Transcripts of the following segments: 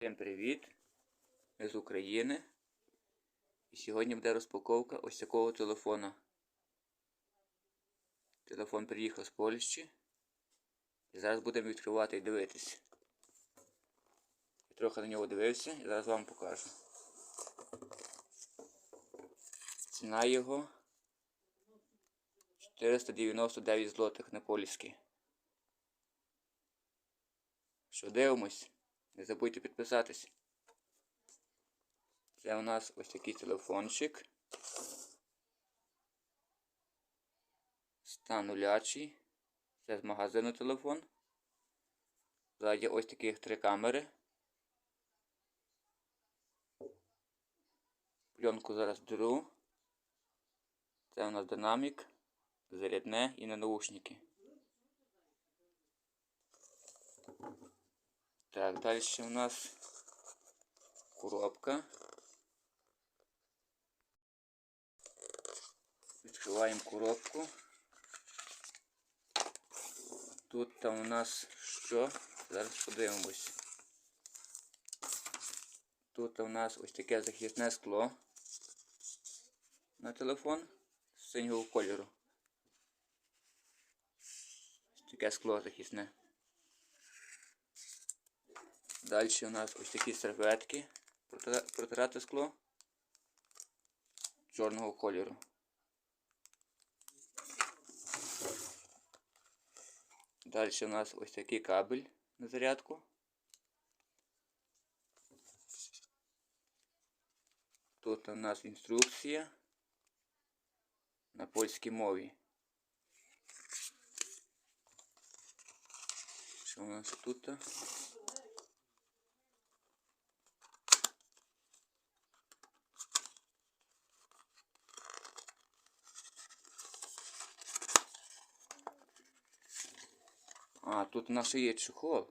Всім привіт! Ми з України. І сьогодні буде розпаковка ось такого телефона. Телефон приїхав з Польщі. І зараз будемо відкривати і дивитись. Я трохи на нього дивився і зараз вам покажу. Ціна його 499 злотих на польські. Що дивимось? Не забудьте підписатись. Це у нас ось такий телефончик. Стан нулячий. Це з магазину телефон. Ззаді ось таких три камери. Пленку зараз беру. Це у нас динамік, зарядне і на наушники. Так, далі у нас коробка. Відкриваємо коробку. Тут там у нас що? Зараз подивимось. Тут у нас ось таке захисне скло на телефон синього кольору. Ось таке скло захисне. Далі у нас ось такі серветки протирати скло чорного кольору. Далі у нас ось такий кабель на зарядку. Тут у нас інструкція на польській мові. Що у нас тут? А, тут у нас ще є чехол.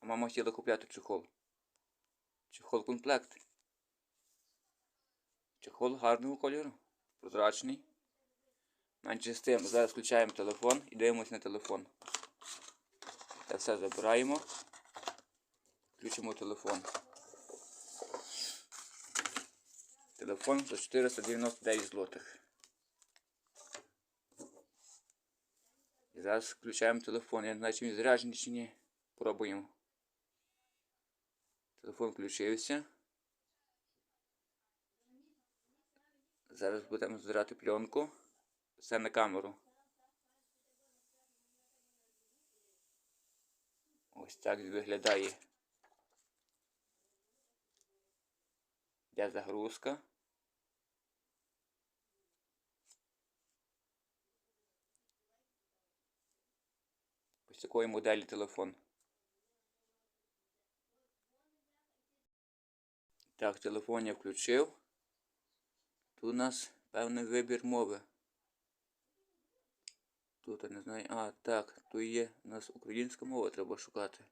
А мама хотіла купляти чехол. Чехол комплект. Чехол гарного кольору. Прозрачний. Менше з тим, зараз включаємо телефон і дивимося на телефон. Це все забираємо. Включимо телефон. Телефон за 499 злотих. Зараз включаємо телефон. Я не знаю, чи він заряджений чи ні. Пробуємо. Телефон включився. Зараз будемо збирати пленку. Все на камеру. Ось так виглядає. Де загрузка. Ось такої моделі телефон. Так, телефон я включив. Тут у нас певний вибір мови. Тут я не знаю. А, так, тут є у нас українська мова треба шукати.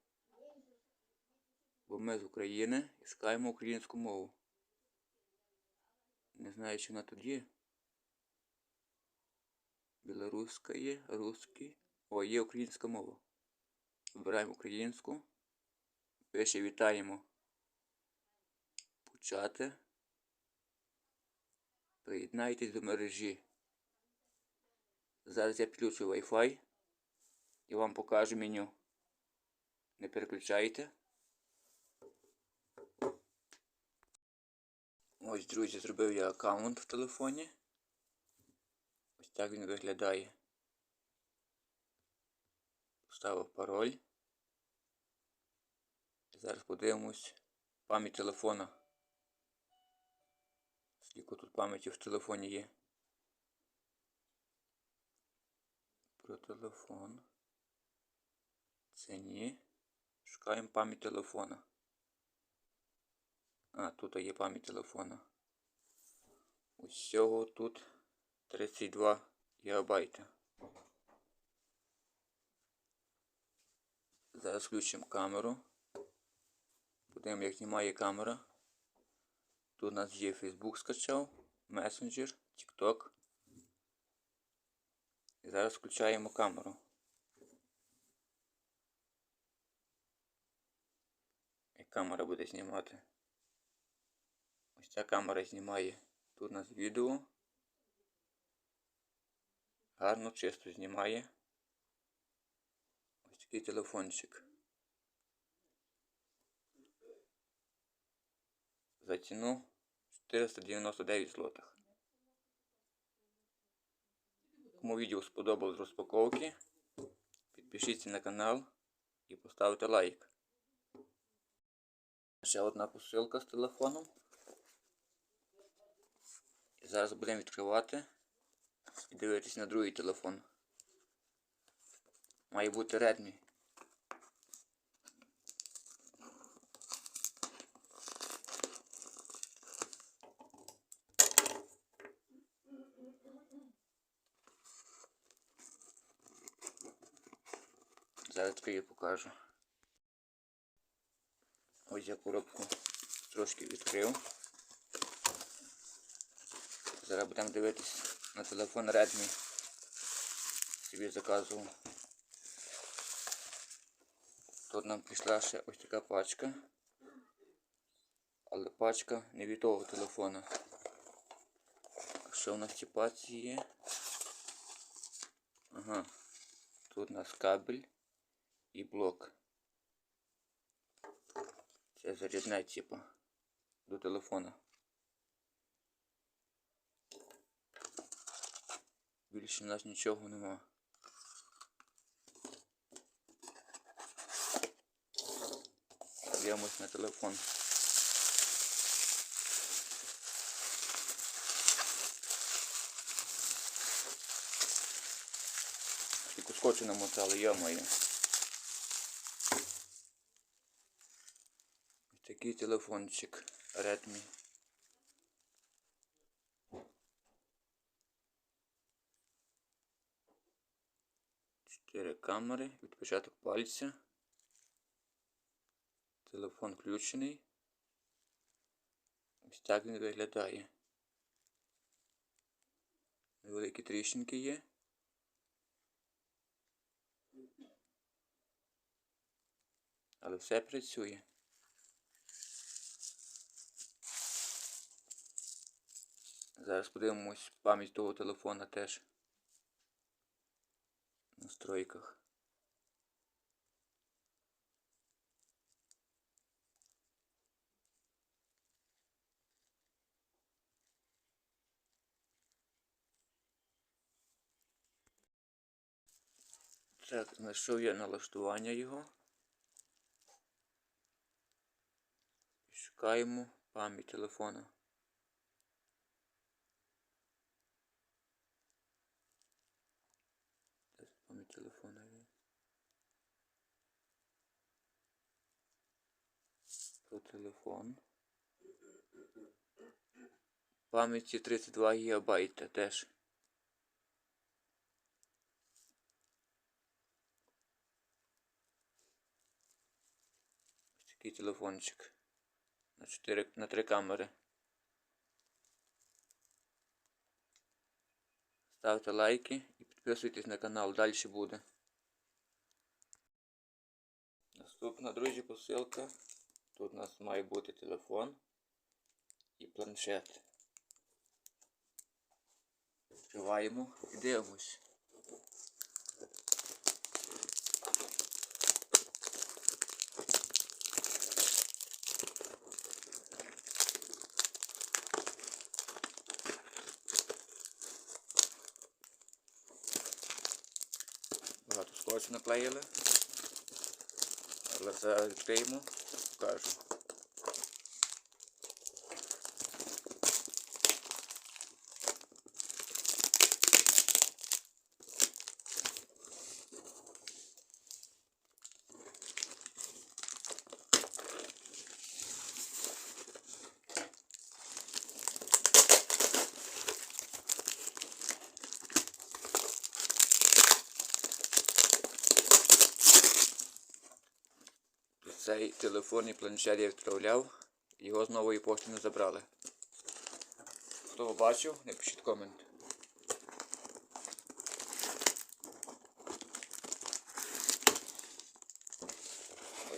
Бо ми з України і шукаємо українську мову. Не знаю, чи вона тут є. Білоруська є, русський. О, є українська мова. Вибираємо українську. Пише вітаємо. Почати. Приєднайтесь до мережі. Зараз я підключу Wi-Fi і вам покажу меню. Не переключайте. Ось, друзі, зробив я аккаунт в телефоні. Ось так він виглядає. Поставив пароль. Зараз подивимось пам'ять телефона. Скільки тут пам'яті в телефоні є. Про телефон. Це ні. Шукаємо пам'ять телефона. А, тут є пам'ять телефона. Усього тут 32 гігабайта. Зараз включимо камеру. Подивимо, як знімає камера. Тут у нас є Facebook скачав, Messenger, TikTok. І зараз включаємо камеру. І камера буде знімати. Ось ця камера знімає тут у нас відео. Гарно, чисто знімає. Такий телефончик. За ціну 499 злотих. Кому відео сподобалось розпаковки, підпишіться на канал і поставте лайк. Ще одна посилка з телефоном. І зараз будемо відкривати і дивитися на другий телефон. Має бути Redmi. Зараз відкрию покажу. Ось я коробку трошки відкрив. Зараз будемо дивитись на телефон Redmi. Собі заказував. Тут нам прийшла ще ось така пачка. Але пачка не від того телефона. Що у нас в цій пачці є? Ага. Тут у нас кабель і блок. Це зарядне типу до телефона. Більше у нас нічого нема. Дивимось на телефон. Тільки скотчу намотали, йо-моє. Такий телефончик Redmi. Чотири камери, відпечаток пальця. Телефон включений. Ось так він виглядає. Невеликі тріщинки є. Але все працює. Зараз подивимось пам'ять того телефона теж. Настройках. Так, знайшов я налаштування його. Шукаємо пам'ять телефона. Де тут пам'ять телефона є? Про телефон. Пам'яті 32 ГБ теж. Ось такий телефончик. На 4, на 3 камери. Ставте лайки і підписуйтесь на канал, далі буде. Наступна, друзі, посилка. Тут у нас має бути телефон і планшет. Відкриваємо і дивимось. Багато скотчу наклеїли. Але зараз відкриємо, покажу. цей телефон і планшет я відправляв. Його з нової пошти не забрали. Хто побачив, не пишіть комент.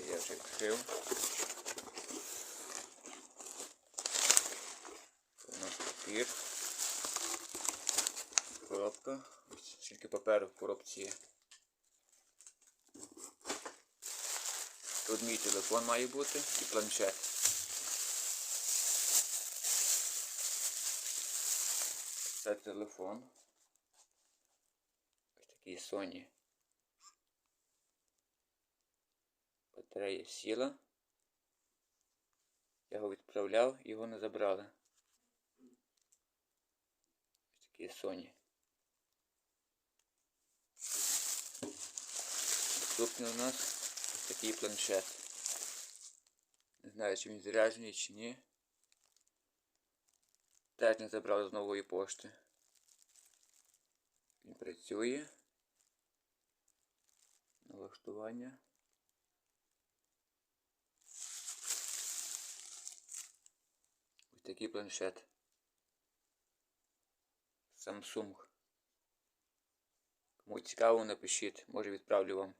Я вже відкрив. У нас папір. Коробка. Скільки паперу в коробці є. Тут мій телефон має бути і планшет. Це телефон. Ось такий Sony. Батарея сіла. Я його відправляв, його не забрали. Ось такий Sony. Наступний у нас такий планшет. Не знаю, чи він заряджений, чи ні. Теж не забрав з нової пошти. Він працює. Налаштування. Ось такий планшет. Samsung. Кому цікаво, напишіть, може відправлю вам.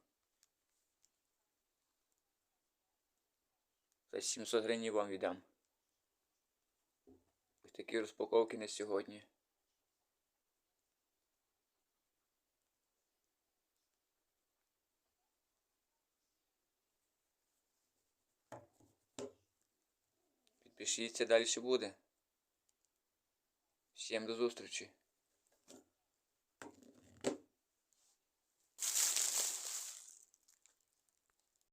За 700 гривень вам віддам. Ось такі розпаковки на сьогодні. Підпишіться, далі буде. Всім до зустрічі!